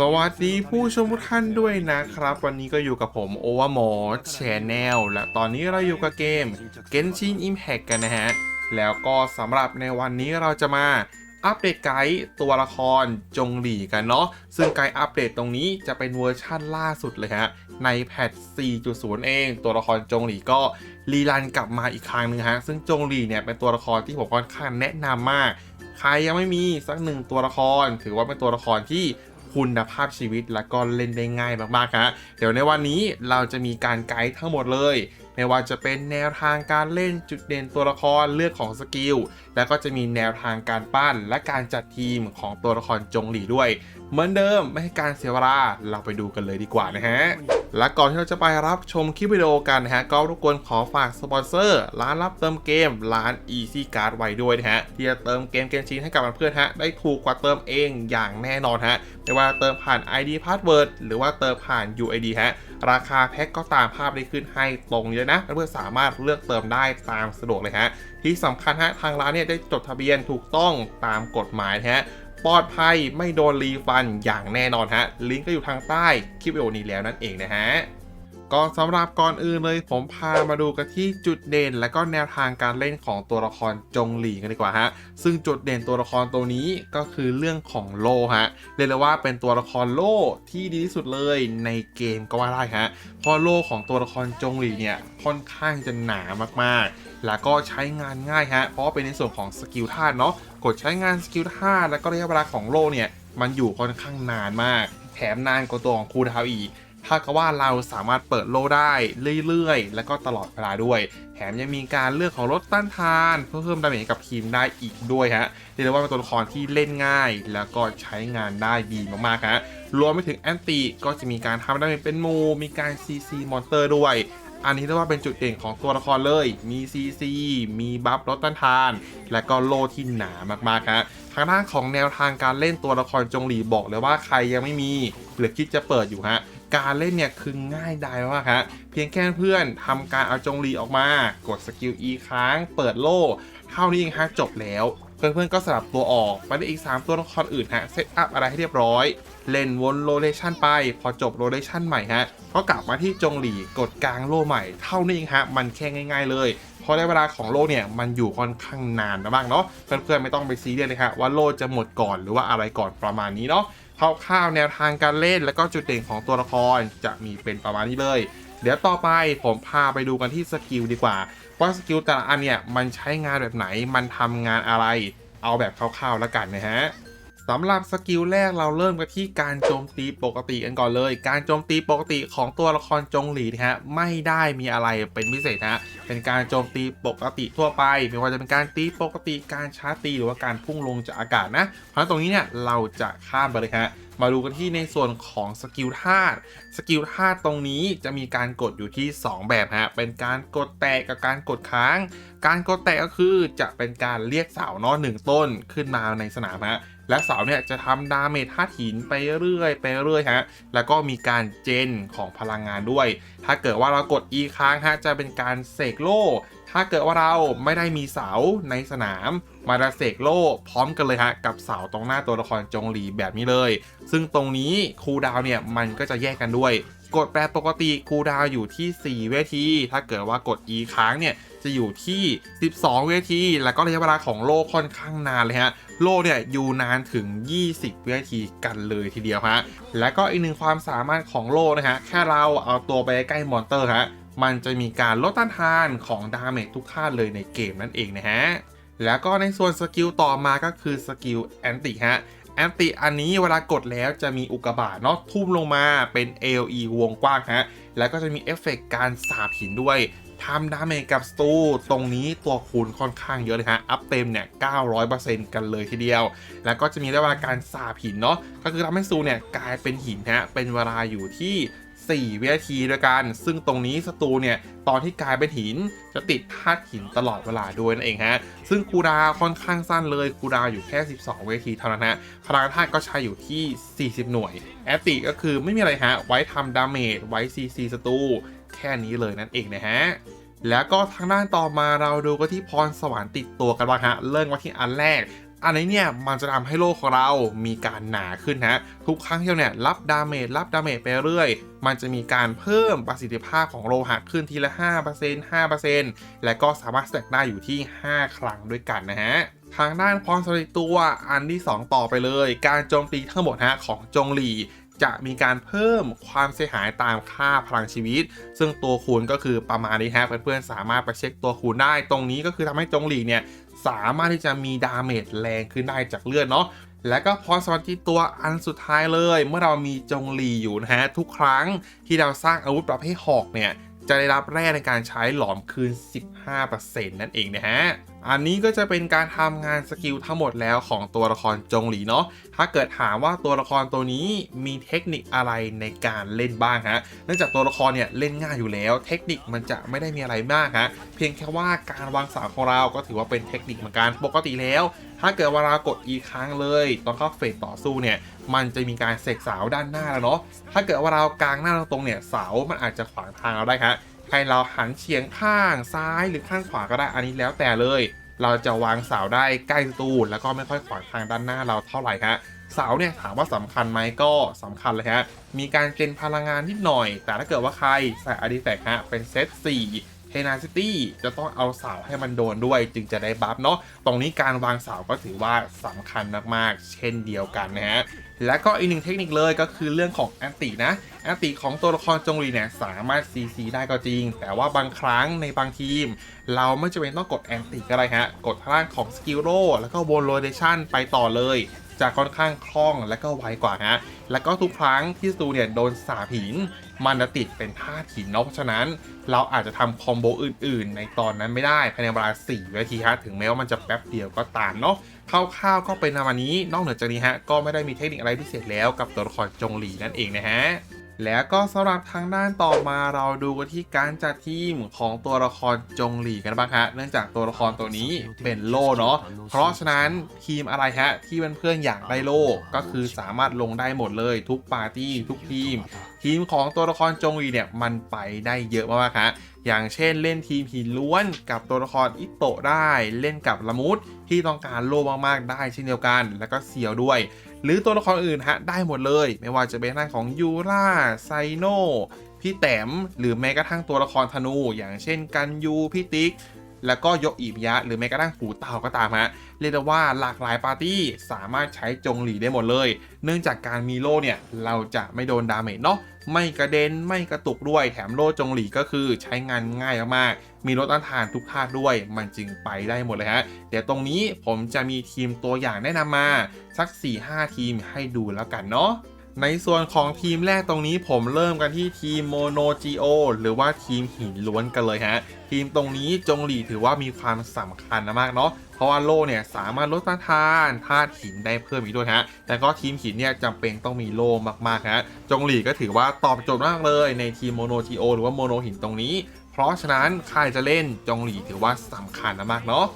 สวัสดีผู้ชมทุกท่านด้วยนะครับ วันนี้ก็อยู่กับผมโอวามอแชนแนลและตอนนี้เราอยู่กับเกม Genshin Impact กันนะฮะ แล้วก็สำหรับในวันนี้เราจะมาอัปเดตไกด์ตัวละครจงหลี่กันเนาะซึ่งไกด์อัปเดตตรงนี้จะเป็นเวอร์ชั่นล่าสุดเลยฮะ ในแพท 4.0 เอง ตัวละครจงหลี่ก็รีรันกลับมาอีกครั้งหนึ่งฮะ ซึ่งจงหลี่เนี่ยเป็นตัวละครที่ผมค่อนข้างแนะนำมาก ใครยังไม่มีสักหนึ่งตัวละคร ถือว่าเป็นตัวละครที่ คุณภาพชีวิตและก็เล่นได้ง่ายมากๆฮะเดี๋ยวในวันนี้เราจะมีการไกด์ทั้งหมดเลย ไม่ว่าจะเป็นแนวทางการเล่นจุดเด่นตัวละครเลือกของสกิล แล้วก็จะมีแนวทางการปั้นและการจัดทีมของตัวละครจงหลีด้วย เหมือนเดิมไม่ให้การเสียเวลาเราไปดูกันเลยดีกว่านะฮะ และก่อนที่เราจะไปรับชมคลิปวิดีโอกันนะฮะ ก็รบกวนขอฝากสปอนเซอร์ ร้านรับเติมเกมร้าน Easy Card ไว้ด้วยนะฮะที่จะเติมเกมเกมชินให้กับเพื่อนฮะได้ถูกกว่าเติมเองอย่างแน่นอนฮะไม่ว่าเติมผ่าน ID Password หรือว่าเติมผ่าน UID ฮะราคาแพ็กก็ตามภาพได้ขึ้นให้ตรงเลยนะเพื่อนสามารถเลือกเติมได้ตามสะดวกเลยฮะ ที่สำคัญฮะทางร้านเนี่ยได้จดทะเบียนถูกต้องตามกฎหมายฮะปลอดภัยไม่โดนรีฟันอย่างแน่นอนฮะลิงก์ก็อยู่ทางใต้คลิปวิดีโอนี้แล้วนั่นเองนะฮะ ก็สำหรับก่อนอื่นเลยผมพามาดูกันที่จุดเด่น และก็แนวทางการเล่นของตัวละครจงหลีกันดีกว่าฮะซึ่งจุดเด่นตัวละครตัวนี้ก็คือเรื่องของโลฮะเรียกได้ว่าเป็นตัวละครโลที่ดีที่สุดเลยในเกมก็ว่าได้ฮะเพราะโลของตัวละครจงหลีเนี่ยค่อนข้างจะหนามากๆ แล้วก็ใช้งานง่ายฮะเพราะเป็นในส่วนของสกิลธาตุเนาะกดใช้งานสกิลธาตุแล้วก็ระยะเวลาของโลเนี่ยมันอยู่ค่อนข้างนานมาก แถมนานกว่าตัวของคูดาวอีก ถ้ากับว่าเราสามารถเปิดโลได้เรื่อยๆ และก็ตลอดเวลาด้วย แถมยังมีการเลือกของรถต้านทาน เพื่อเพิ่มดาเมจกับทีมได้อีกด้วยฮะเรียกได้ว่าเป็นตัวละครที่เล่นง่าย แล้วก็ใช้งานได้ดีมากๆฮะรวมไปถึงแอนตี้ก็จะมีการทำดาเมจเป็นมูมีการ CC มอนเตอร์ด้วยอันนี้เรียกว่าเป็นจุดเด่นของตัวละครเลย มี CC มีบัฟรถต้านทาน และก็โลที่หนามากๆฮะทางด้านของแนวทางการเล่นตัวละครจงหลีบอกเลยว่าใครยังไม่มี หรือคิดจะเปิดอยู่ฮะ การเล่นเนี่ยคือง่ายดายมากฮะเพียงแค่เพื่อนทำการเอาจงหลีออกมา กดสกิล E ค้าง เปิดโล่เท่านี้เองฮะจบแล้ว เพื่อนๆก็สลับตัวออกไปได้อีก 3 ตัวละครอื่นฮะเซตอัพอะไรให้เรียบร้อย เล่นวนโรเลชันไป พอจบโรเลชันใหม่ฮะก็กลับมาที่จงหลีกดกลางโล่ใหม่เท่านี้เองฮะมันแค่ง่าย ๆ เลยเพราะได้เวลาของโล่เนี่ยมันอยู่ค่อนข้างนานมากเนาะเพื่อนๆไม่ต้องไปซีเรียสเลยฮะว่าโล่จะหมดก่อนหรือว่าอะไรก่อนประมาณนี้เนาะ คร่าวๆแนวทางการเล่นและก็จุดเด่นของตัวละครจะมีเป็นประมาณนี้เลย เดี๋ยวต่อไปผมพาไปดูกันที่สกิลดีกว่าว่าสกิลแต่ละอันเนี่ยมันใช้งานแบบไหนมันทำงานอะไร เอาแบบคร่าวๆแล้วกันนะฮะ สำหรับสกิลแรกเราเริ่มกันที่การโจมตีปกติกันก่อนเลย การโจมตีปกติของตัวละครจงหลีนะฮะไม่ได้มีอะไรเป็นพิเศษฮะเป็นการโจมตีปกติทั่วไปไม่ว่าจะเป็นการตีปกติการชาร์ตีหรือว่าการพุ่งลงจากอากาศนะ เพราะฉะนั้นตรงนี้เนี่ยเราจะข้ามไปเลยฮะมาดูกันที่ในส่วนของสกิลธาตุสกิลธาตุตรงนี้จะมีการกดอยู่ที่ 2 แบบฮะ เป็นการกดแตะกับการกดค้าง การกดแตะก็คือจะเป็นการเรียกเสาเนาะหนึ่งต้นขึ้นมาในสนามฮะ และเสาเนี่ยจะทำดาเมจธาตุหินไปเรื่อยไปเรื่อยฮะ แล้วก็มีการเจนของพลังงานด้วย ถ้าเกิดว่าเรากด E ค้างฮะจะเป็นการเสกโล่ ถ้าเกิดว่าเราไม่ได้มีเสาในสนาม มาดาเสกโล่พร้อมกันเลยฮะกับเสาตรงหน้าตัวละครจงหลีแบบนี้เลย ซึ่งตรงนี้คูดาวเนี่ยมันก็จะแยกกันด้วย กดแปรปกติคูดาวอยู่ที่ 4 เวที ถ้าเกิดว่ากด E ค้างเนี่ย จะอยู่ที่ 12 เวที แล้วก็ระยะเวลาของโล่ค่อนข้างนานเลยฮะ โล่เนี่ยอยู่นานถึง 20 เวทีกันเลยทีเดียวฮะ และก็อีกหนึ่งความสามารถของโล่นะฮะ แค่เราเอาตัวไปใกล้มอนเตอร์ฮะ มันจะมีการลดต้านทานของดาเมจทุกท่านเลยในเกมนั่นเองนะฮะ แล้วก็ในส่วนสกิลต่อมาก็คือสกิลแอนติฮะ แอนติอันนี้เวลากดแล้วจะมีอุกกาบาตเนาะทุ่มลงมาเป็น AOE วงกว้างฮะ แล้วก็จะมีเอฟเฟกต์การสาบหินด้วยทำดาเมจกับสตูตรงนี้ตัวคูณค่อนข้างเยอะเลยฮะ อัพเต็มเนี่ย 900%กันเลยทีเดียว แล้วก็จะมีระยะเวลาการสาบหินเนาะก็คือทำให้สตูเนี่ยกลายเป็นหินฮะ เป็นเวลาอยู่ที่ 4 วินาทีด้วยกัน ซึ่งตรงนี้สตูเนี่ยตอนที่กลายเป็นหินจะติดธาตุหินตลอดเวลาด้วยนั่นเองฮะ ซึ่งคูดาค่อนข้างสั้นเลยคูดาอยู่แค่ 12 วินาทีเท่านั้นฮะพลังธาตุก็ใช้อยู่ที่ 40 หน่วย แอตติก็คือไม่มีอะไรฮะ ไว้ทำดาเมจไว้ CC สตูแค่นี้เลยนั่นเองนะฮะแล้วก็ทางด้านต่อมาเราดูก็ที่พรสวรรค์ติดตัวกันบ้างฮะ เริ่มมาที่อันแรก อันนี้เนี่ยมันจะทำให้โลกของเรามีการหนาขึ้นฮะทุกครั้งที่เราเนี่ยรับดาเมจรับดาเมจไปเรื่อย มันจะมีการเพิ่มประสิทธิภาพของโลหะขึ้นทีละ 5% 5%และก็สามารถแสกได้อยู่ที่ 5 ครั้งด้วยกันนะฮะทางด้านพรสำเร็จตัวอันที่ 2 ต่อไปเลย การโจมตีทั้งหมดฮะของจงหลี จะมีการเพิ่มความเสียหายตามค่าพลังชีวิต ซึ่งตัวคูณก็คือประมาณนี้ฮะเพื่อนๆสามารถไปเช็คตัวคูณได้ ตรงนี้ก็คือทำให้จงหลีเนี่ยสามารถที่จะมีดาเมจแรงขึ้นได้จากเลือดเนาะและก็พรสวรรค์ที่ตัวอันสุดท้ายเลย เมื่อเรามีจงหลีอยู่นะฮะทุกครั้งที่เราสร้างอาวุธประเภทหอกเนี่ยจะได้รับแร่ในการใช้หลอมคืน 15%นั่นเองนะฮะ อันนี้ก็จะเป็นการทำงานสกิลทั้งหมดแล้วของตัวละครจงหลีเนาะ ถ้าเกิดถามว่าตัวละครตัวนี้มีเทคนิคอะไรในการเล่นบ้างฮะ เนื่องจากตัวละครเนี่ยเล่นง่ายอยู่แล้ว เทคนิคมันจะไม่ได้มีอะไรมากฮะ เพียงแค่ว่าการวางสาวของเราก็ถือว่าเป็นเทคนิคเหมือนกัน ปกติแล้ว ถ้าเกิดว่าเรากดอีกครั้งเลยตอนเข้าเฟสต่อสู้เนี่ยมันจะมีการเสกเสาด้านหน้าแล้วเนาะ ถ้าเกิดว่าเรากางหน้าตรงเนี่ยเสา มันอาจจะขวางทางเราได้ฮะ ให้เราหันเฉียงข้างซ้ายหรือข้างขวาก็ได้อันนี้แล้วแต่เลย เราจะวางเสาได้ใกล้ตรูแล้วก็ไม่ค่อยขวางทางด้านหน้าเราเท่าไหร่ฮะเสาเนี่ยถามว่าสำคัญไหมก็สำคัญเลยฮะ มีการเกณฑ์พลังงานนิดหน่อย แต่ถ้าเกิดว่าใครใส่อาร์ติแฟกต์ฮะเป็นเซต4 เทนาซิตี้จะต้องเอาเสาให้มันโดนด้วย จึงจะได้บัฟเนาะตรงนี้การวางเสาก็ถือว่าสำคัญมากๆ เช่นเดียวกันนะฮะและก็อีกหนึ่งเทคนิคเลยก็คือเรื่องของแอนตินะแอนติของตัวละครจงรีเนี่ยสามารถ CC ได้ก็จริง แต่ว่าบางครั้งในบางทีม เราไม่จำเป็นต้องกดแอนติก็ได้ฮะ กดทางด้านของสกิลโร่แล้วก็วนโรเดชันไปต่อเลย จะค่อนข้างคล่องและก็ไวกว่าฮะ แล้วก็ทุกครั้งที่สตูเนี่ยโดนสาหิน มันจะติดเป็นท่าหินเนาะเพราะฉะนั้นเราอาจจะทำคอมโบอื่นๆ ในตอนนั้นไม่ได้ภายในเวลา4วินาทีฮะถึงแม้ว่ามันจะแป๊บเดียวก็ตามเนาะคร่าวๆก็เป็นประมาณนี้นอกเหนือจากนี้ฮะก็ไม่ได้มีเทคนิคอะไรพิเศษแล้วกับตัวละครจงหลีนั่นเองนะฮะ แล้วก็สำหรับทางด้านต่อมาเราดูกันที่การจัดทีมของตัวละครจงหลีกันบ้างฮะ เนื่องจากตัวละครตัวนี้เป็นโล่เนาะ เพราะฉะนั้นทีมอะไรฮะ ที่เพื่อนๆอยากได้โล่ก็คือสามารถลงได้หมดเลยทุกปาร์ตี้ทุกทีม ทีมของตัวละครจงหลีเนี่ยมันไปได้เยอะมากๆฮะอย่างเช่นเล่นทีมหินล้วนกับตัวละครอิโตะได้ เล่นกับละมุดที่ต้องการโล่มากๆได้เช่นเดียวกัน แล้วก็เซียวด้วย หรือตัวละครอื่นฮะได้หมดเลย ไม่ว่าจะเป็นทางของยูราไซโนพี่แต้มหรือแม้กระทั่งตัวละครธนู อย่างเช่นกันยูพี่ติ๊ก แล้วก็ยกอีบยะหรือแม้กระทั่งหูเต่าก็ตามฮะเรียกได้ว่าหลากหลายปาร์ตี้สามารถใช้จงหลีได้หมดเลย เนื่องจากการมีโล่เนี่ยเราจะไม่โดนดาเมจเนาะไม่กระเด็นไม่กระตุกด้วยแถมโล่จงหลีก็คือใช้งานง่ายมากๆมีลดต้านทานทุกท่าด้วย มันจึงไปได้หมดเลยฮะเดี๋ยวตรงนี้ผมจะมีทีมตัวอย่างแนะนำมา สัก 4-5 ทีมให้ดูแล้วกันเนาะ ในส่วนของทีมแรกตรงนี้ผมเริ่มกันที่ทีมโมโนจีโอหรือว่าทีมหินล้วนกันเลยฮะ ทีมตรงนี้จงหลีถือว่ามีความสำคัญมากเนาะเพราะว่าโล่เนี่ยสามารถลดต้านทานธาตุหินได้เพิ่มอีกด้วยฮะ แต่ก็ทีมหินเนี่ยจำเป็นต้องมีโล่มากๆฮะ จงหลีก็ถือว่าตอบโจทย์มากเลยในทีมโมโนจีโอหรือว่าโมโนหินตรงนี้ เพราะฉะนั้นใครจะเล่นจงหลีถือว่าสำคัญมากเนาะ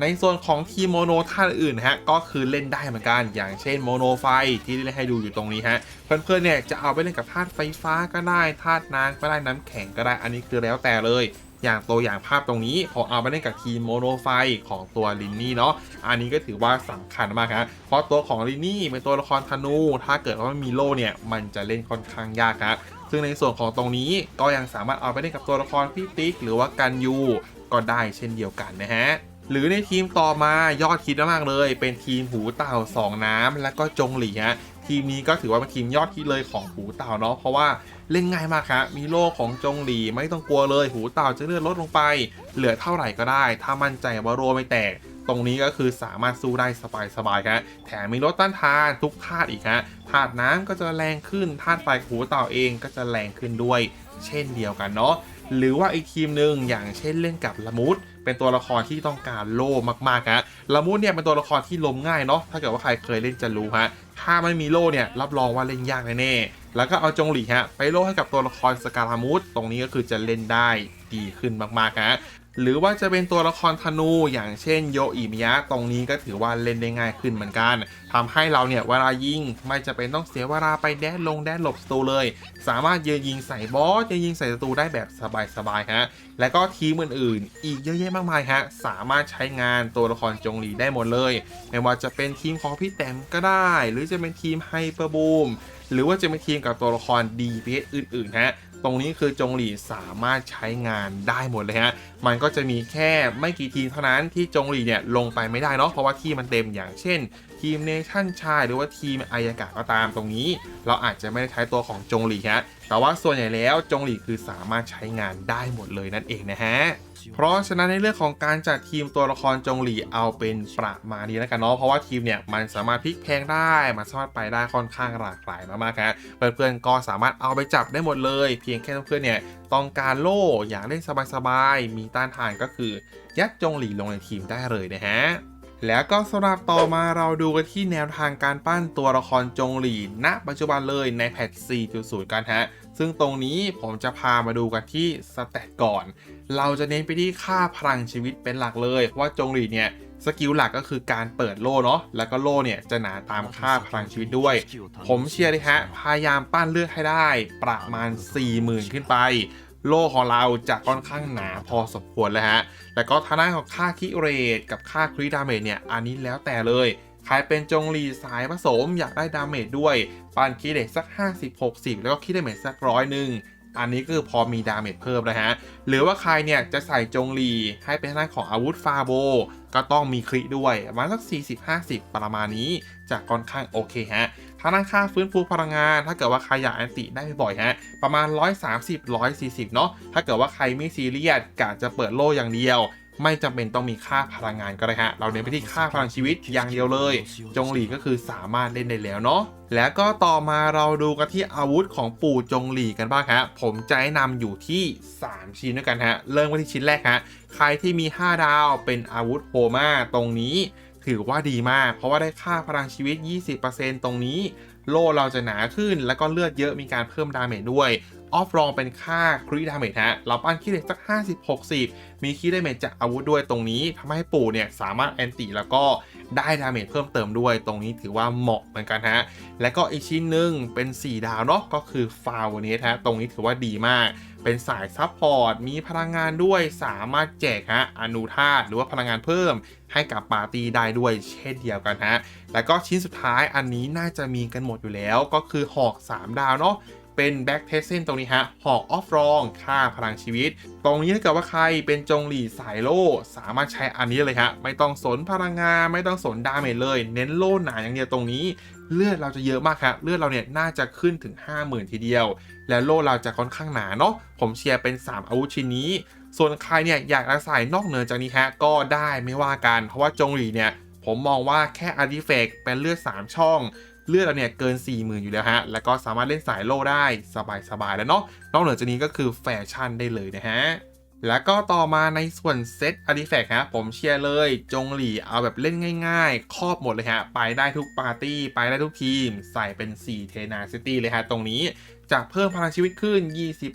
ในส่วนของทีโมโนท่าตุอื่นฮะก็คือเล่นได้เหมือนกัน อย่างเช่นโมโนไฟที่เล่นให้ดูอยู่ตรงนี้ฮะเพื่อนๆเนี่ยจะเอาไปเล่นกับธาตุไฟฟ้าก็ได้ธาตุน้ำก็ได้น้ำแข็งก็ได้อันนี้คือแล้วแต่เลยอย่างตัวอย่างภาพตรงนี้ผมเอาไปเล่นกับทีมโมโนไฟของตัวลินนี่เนาะ อันนี้ก็ถือว่าสำคัญมากฮะเพราะตัวของลินนี่เป็นตัวละครธนู ถ้าเกิดว่าไม่มีโล่เนี่ย มันจะเล่นค่อนข้างยากฮะซึ่งในส่วนของตรงนี้ก็ยังสามารถเอาไปเล่นกับตัวละครพี่ติ๊กหรือว่ากันยูก็ได้เช่นเดียวกันนะฮะ หรือในทีมต่อมายอดคิดมากๆเลย เป็นทีมหูเต่า2น้ำและก็จงหลีฮะทีมนี้ก็ถือว่าเป็นทีมยอดฮิตเลยของหูเต่าเนาะเพราะว่าเล่นง่ายมากครับมีโลของจงหลีไม่ต้องกลัวเลยหูเต่าจะเลื่อนลดลงไป เหลือเท่าไหร่ก็ได้ ถ้ามั่นใจว่าโรไม่แตกตรงนี้ก็คือสามารถสู้ได้สบายๆครับแถมมีลดต้านทานทุกธาตุอีกฮะธาตุน้ำก็จะแรงขึ้นธาตุไฟหูเต่าเองก็จะแรงขึ้นด้วย เช่นเดียวกันเนาะหรือว่าอีกทีมหนึ่งอย่างเช่นเล่นกับละมุดเป็นตัวละครที่ต้องการโล่มากๆฮะละมุดเนี่ยเป็นตัวละครที่ล้มง่ายเนาะถ้าเกิดว่าใครเคยเล่นจะรู้ฮะถ้าไม่มีโล่เนี่ยรับรองว่าเล่นยากแน่ๆแล้วก็เอาจงหลีฮะไปโล่ให้กับตัวละครสกาลามุดตรงนี้ก็คือจะเล่นได้ดีขึ้นมากๆฮะ หรือว่าจะเป็นตัวละครธนูอย่างเช่นโยอิมยะ ตรงนี้ก็ถือว่าเล่นได้ง่ายขึ้นเหมือนกันทำให้เราเนี่ยเวลายิงไม่จะเป็นต้องเสียเวลาไปแดนลงแดนหลบศัตรูเลย สามารถยืนยิงใส่บอสยืนยิงใส่ศัตรูได้แบบสบายๆฮะและก็ทีมอื่นๆ อีกเยอะแยะมากมายฮะสามารถใช้งานตัวละครจงหลีได้หมดเลย ไม่ว่าจะเป็นทีมของพี่แต้มก็ได้ หรือจะเป็นทีมไฮเปอร์บูมหรือว่าจะเป็นทีมกับตัวละคร DPS อื่นๆฮะ ตรงนี้คือจงหลีสามารถใช้งานได้หมดเลยฮะ มันก็จะมีแค่ไม่กี่ทีมเท่านั้นที่จงหลีเนี่ยลงไปไม่ได้เนาะเพราะว่าที่มันเต็มอย่างเช่น ทีมเนชั่นชายหรือว่าทีมอายากะก็ตามตรงนี้ เราอาจจะไม่ได้ใช้ตัวของจงหลีฮะแต่ว่าส่วนใหญ่แล้วจงหลีคือสามารถใช้งานได้หมดเลยนั่นเองนะฮะ เพราะฉะนั้นในเรื่องของการจัดทีมตัวละครจงหลีเอาเป็นประมาณนี้แล้วกันเนาะเพราะว่าทีมเนี่ยมันสามารถพลิกแพงได้มันสามารถไปได้ค่อนข้างหลากหลายมากๆครับเพื่อนๆก็สามารถเอาไปจับได้หมดเลย เพียงแค่เพื่อนๆเนี่ยต้องการโล่อยากเล่นสบายๆมีต้านทานก็คือ ยัดจงหลีลงในทีมได้เลยนะฮะแล้วก็สำหรับต่อมาเราดูกันที่แนวทางการปั้นตัวละครจงหลีณปัจจุบันเลยในแพท 4.0 กันฮะ ซึ่งตรงนี้ผมจะพามาดูกันที่สแตทก่อน เราจะเน้นไปที่ค่าพลังชีวิตเป็นหลักเลยเพราะว่าจงหลีเนี่ยสกิลหลักก็คือการเปิดโล่เนาะ แล้วก็โล่เนี่ยจะหนาตามค่าพลังชีวิตด้วย ผมเชียร์เลยฮะ พยายามปั้นเลือดให้ได้ ประมาณ 40,000 ขึ้นไป โล่ของเราจะค่อนข้างหนาพอสมควรเลยฮะ แล้วก็ทางด้านของค่าคิเรทกับค่าคริดาเมจเนี่ย อันนี้แล้วแต่เลย ใครเป็นจงหลีสายผสมอยากได้ดาเมจด้วยปันคิเรทสัก 50-60 แล้วก็คิดเมจสักร้อยหนึ่งอันนี้ก็คือพอมีดาเมจเพิ่มนะฮะ หรือว่าใครเนี่ยจะใส่จงหลีให้เป็นทางของอาวุธฟาโบ ก็ต้องมีคริด้วยมาสัก 40-50 ประมาณนี้จะค่อนข้างโอเคฮะทางด้านค่าฟื้นฟูพลังงาน ถ้าเกิดว่าใครอยากแอนติได้บ่อยฮะ ประมาณ 130-140 เนาะ ถ้าเกิดว่าใครไม่ซีเรียสกะจะเปิดโล่อย่างเดียว ไม่จำเป็นต้องมีค่าพลังงานก็ได้ฮะ เราเน้นไปที่ค่าพลังชีวิตอย่างเดียวเลย จงหลีก็คือสามารถเล่นได้แล้วเนาะแล้วก็ต่อมาเราดูกันที่อาวุธของปู่จงหลีกันบ้างฮะ ผมจะแนะนำอยู่ที่ 3 ชิ้นด้วยกันฮะ เริ่มกันที่ชิ้นแรกฮะ ใครที่มี 5 ดาวเป็นอาวุธโฮมาตรงนี้ ถือว่าดีมาก เพราะว่าได้ค่าพลังชีวิต 20%ตรงนี้ โล่เราจะหนาขึ้นแล้วก็เลือดเยอะมีการเพิ่มดาเมจด้วย ออฟรองเป็นค่าคริดาเมจฮะ เราปั้นคิดเลสัก 50-60 มีคิดดาเมจจากอาวุธด้วยตรงนี้ทำให้ปู่เนี่ยสามารถแอนติแล้วก็ได้ดาเมจเพิ่มเติมด้วย ตรงนี้ถือว่าเหมาะเหมือนกันฮะ และก็อีกชิ้นหนึ่งเป็น 4 ดาวเนาะก็คือฟาวเนสฮะ ตรงนี้ถือว่าดีมาก เป็นสายซับพอร์ต มีพลังงานด้วยสามารถแจกฮะอนุธาตุหรือว่าพลังงานเพิ่มให้กับปาร์ตี้ได้ด้วยเช่นเดียวกันฮะ แล้วก็ชิ้นสุดท้ายอันนี้น่าจะมีกันหมดอยู่แล้วก็คือหอก 3 ดาวเนาะ เป็นแบ็กเทสเซนตรงนี้ฮะหอกออฟรองค่าพลังชีวิต ตรงนี้ถ้าเกิดว่าใครเป็นจงหลีสายโล่สามารถใช้อันนี้เลยฮะไม่ต้องสนพลังงานไม่ต้องสนดาเมจเลย เน้นโล่หนาอย่างเดียวตรงนี้เลือดเราจะเยอะมากครับเลือดเราเนี่ยน่าจะขึ้นถึง 50,000 ทีเดียว และโล่เราจะค่อนข้างหนาเนาะผมเชียร์เป็น 3 อาวุธชิ้นนี้ ส่วนใครเนี่ยอยากจะใส่นอกเหนือจากนี้ฮะก็ได้ไม่ว่ากัน เพราะว่าจงหลีเนี่ยผมมองว่าแค่อาร์ติเฟกเป็นเลือด 3 ช่อง เลือดเราเนี่ยเกิน 40,000 อยู่แล้วฮะ แล้วก็สามารถเล่นสายโล่ได้สบายๆแล้วเนาะ นอกเหนือจากนี้ก็คือแฟชั่นได้เลยนะฮะแล้วก็ต่อมาในส่วนเซตอาร์ติแฟกต์ฮะผมเชียร์เลย จงหลีเอาแบบเล่นง่ายๆ ครอบหมดเลยฮะ ไปได้ทุกปาร์ตี้ ไปได้ทุกทีม ใส่เป็น 4 เทนาซิตี้เลยฮะ ตรงนี้จะเพิ่มพลังชีวิตขึ้น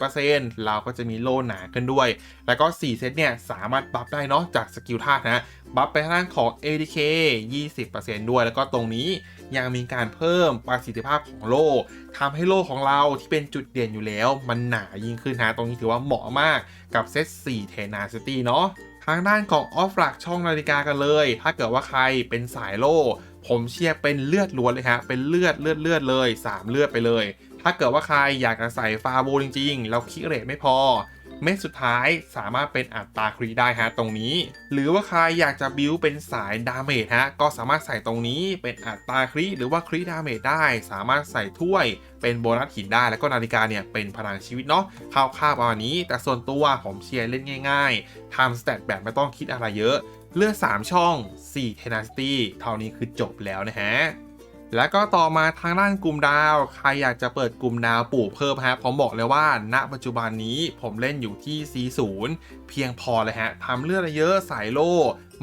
20%เราก็จะมีโล่หนาขึ้นด้วย แล้วก็ 4 เซตเนี่ย สามารถบัฟได้เนาะจากสกิลธาตุนะบัฟไปทางด้านของ ADK 20%ด้วย แล้วก็ตรงนี้ยังมีการเพิ่มประสิทธิภาพของโล่ทำให้โล่ของเราที่เป็นจุดเด่นอยู่แล้ว มันหนายิ่งขึ้นฮะตรงนี้ถือว่าเหมาะมากกับเซต4 Tenacity เนาะทางด้านของออฟหลักช่องนาฬิกากันเลย ถ้าเกิดว่าใครเป็นสายโล่ ผมเชียร์เป็นเลือดล้วนเลยฮะ เป็นเลือดเลือดเลือดเลย 3 เลือดไปเลย ถ้าเกิดว่าใครอยากจะใส่ฟาโบจริงๆ แล้วคิเรทไม่พอ เม็ดสุดท้ายสามารถเป็นอัตราครีได้ฮะตรงนี้ หรือว่าใครอยากจะบิวเป็นสายดาเมจฮะก็สามารถใส่ตรงนี้เป็นอัตราครีหรือว่าครีดาเมจได้ สามารถใส่ถ้วยเป็นโบนัสหินได้แล้วก็นาฬิกาเนี่ยเป็นพลังชีวิตเนาะคร่าวๆประมาณนี้ แต่ส่วนตัวผมเชียร์เล่นง่ายๆทำสเตตแบบไม่ต้องคิดอะไรเยอะ เลือก 3 ช่อง 4 tenacity เท่านี้คือจบแล้วนะฮะ แล้วก็ต่อมาทางด้านกลุ่มดาว ใครอยากจะเปิดกลุ่มดาวปลูกเพิ่มฮะผมบอกเลยว่า ณ ปัจจุบันนี้ผมเล่นอยู่ที่ C0 เพียงพอเลยฮะทำเลือดเยอะสายโล่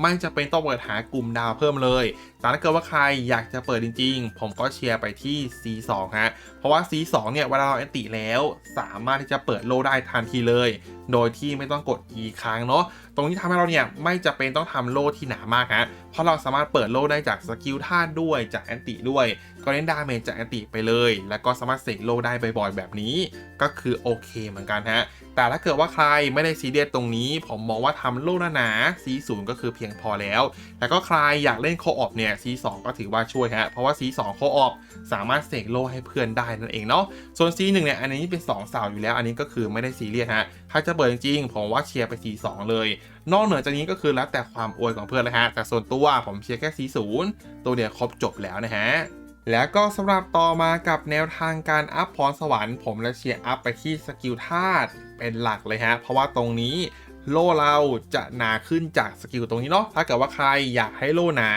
ไม่จะเป็นต้องเปิดหากลุ่มดาวเพิ่มเลย แต่ถ้าเกิดว่าใครอยากจะเปิดจริง ๆ ผมก็เชียร์ไปที่ C2 ฮะ เพราะว่า C2 เนี่ยเวลาเราแอนติแล้วสามารถที่จะเปิดโลได้ทันทีเลย โดยที่ไม่ต้องกด E ครั้งเนาะ ตรงนี้ทำให้เราเนี่ยไม่จะเป็นต้องทำโลที่หนามากฮะ เพราะเราสามารถเปิดโลได้จากสกิลท่าด้วยจากแอนติด้วย ก็เล่นดาเมจจากแอนติไปเลย แล้วก็สามารถเสกโลได้บ่อยๆแบบนี้ ก็คือโอเคเหมือนกันฮะ แต่ถ้าเกิดว่าใครไม่ได้ซีเรียสตรงนี้ ผมมองว่าทำโลหนาๆ C0 ก็คือเพียงพอแล้ว แล้วก็ใครอยากเล่นโคออปเนี่ย C2 ก็ถือว่าช่วยฮะ เพราะว่า C2 โคออปสามารถเสกโลให้เพื่อนได้นั่นเองเนาะ ส่วน C1 เนี่ย อันนี้เป็น 2 สาวอยู่แล้ว อันนี้ก็คือไม่ได้ซีเรียสฮะ ถ้าจะเปิดจริงๆ ผมว่าเชียร์ไป C2 เลย นอกเหนือจากนี้ก็คือแล้วแต่ความอวยของเพื่อนเลยฮะ แต่ส่วนตัวผมเชียร์แค่ C0 ตัวเดียวครบจบแล้วนะฮะแล้วก็สำหรับต่อมากับแนวทางการอัพพรสวรรค์ผมและเชียร์อัพไปที่สกิลธาตุเป็นหลักเลยฮะ เพราะว่าตรงนี้โล่เราจะหนาขึ้นจากสกิลตรงนี้เนาะถ้าเกิดว่าใครอยากให้โล่หนา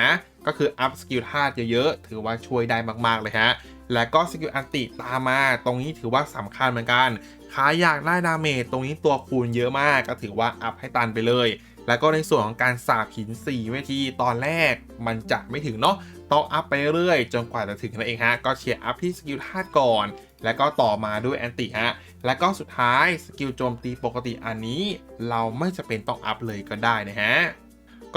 ก็คืออัพสกิลธาตุเยอะๆ ถือว่าช่วยได้มากๆเลยฮะ แล้วก็สกิลอันติตามมา ตรงนี้ถือว่าสำคัญเหมือนกันใครอยากได้ดาเมจตรงนี้ตัวคูณเยอะมาก ก็ถือว่าอัพให้ตันไปเลย แล้วก็ในส่วนของการสาบหิน4เวทีตอนแรกมันจะไม่ถึงเนาะต้องอัพไปเรื่อยจนกว่าจะถึงนั่นเองฮะ ก็เชียร์อัพที่สกิลธาตุก่อน แล้วก็ต่อมาด้วยแอนติฮะ แล้วก็สุดท้ายสกิลโจมตีปกติอันนี้ เราไม่จะเป็นต้องอัพเลยก็ได้นะฮะ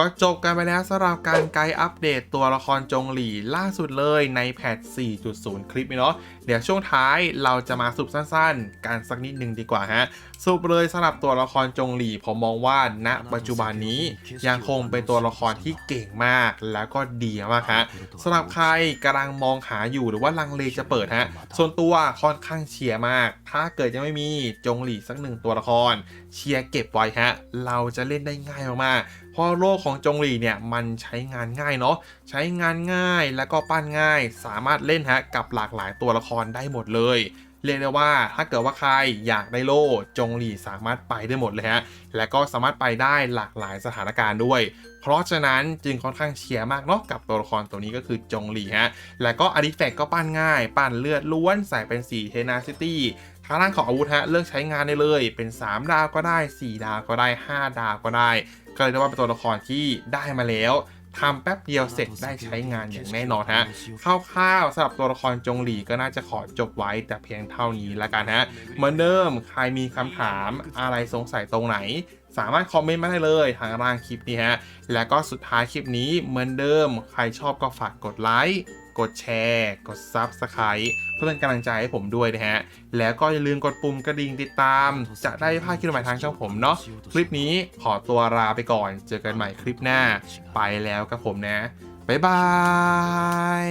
ก็จบกันไปแล้วสำหรับการไกด์อัปเดตตัวละครจงหลี่ล่าสุดเลยในแพท 4.0 คลิปนี้เนาะเดี๋ยวช่วงท้ายเราจะมาสรุปสั้นๆ การสักนิดนึงดีกว่าฮะสรุปเลยสำหรับตัวละครจงหลี่ผมมองว่าณปัจจุบันนี้ยังคงเป็นตัวละครที่เก่งมากแล้วก็ดีมากฮะสำหรับใครกำลังมองหาอยู่หรือว่าลังเลจะเปิดฮะส่วนตัวค่อนข้างเชียร์มาก ถ้าเกิดยังไม่มีจงหลี่สักหนึ่งตัวละคร เชียร์เก็บไว้ฮะเราจะเล่นได้ง่ายมากๆ ราะโลกของจงหลีเนี่ยมันใช้งานง่ายเนาะใช้งานง่ายแล้วก็ปั้นง่าย สามารถเล่นฮะกับหลากหลายตัวละครได้หมดเลยเรียกได้ว่าถ้าเกิดว่าใครอยากได้โล่จงหลีสามารถไปได้หมดเลยฮะ และก็สามารถไปได้หลากหลายสถานการณ์ด้วย เพราะฉะนั้นจึงค่อนข้างเชียร์มากเนาะกับตัวละครตัวนี้ก็คือจงหลีฮะ และก็อดิแฟกก็ปั้นง่าย ปั้นเลือดล้วนใส่เป็นสีเทนาซิตี้ทางด้านของอาวุธฮะเลือกใช้งานได้เลย เป็น 3 ดาวก็ได้ 4 ดาวก็ได้ 5 ดาวก็ได้ ก็เลยได้ว่าเป็นตัวละครที่ได้มาแล้วทำแป๊บเดียวเสร็จได้ใช้งานอย่างแน่นอนฮะคร่าวๆสำหรับตัวละครจงหลีก็น่าจะขอจบไว้แต่เพียงเท่านี้ละกันฮะเหมือนเดิมใครมีคำถามอะไรสงสัยตรงไหน สามารถคอมเมนต์มาได้เลยทางล่างคลิปนี้ฮะ แล้วก็สุดท้ายคลิปนี้เหมือนเดิม ใครชอบก็ฝากกดไลค์ กดแชร์ กด Subscribe เพื่อเป็นกำลังใจให้ผมด้วยนะฮะ แล้วก็อย่าลืมกดปุ่มกระดิ่งติดตาม จะได้ไม่พลาดคลิปใหม่ทางช่องผมเนาะคลิปนี้ขอตัวลาไปก่อน เจอกันใหม่คลิปหน้า ไปแล้วกับผมนะ บ๊ายบาย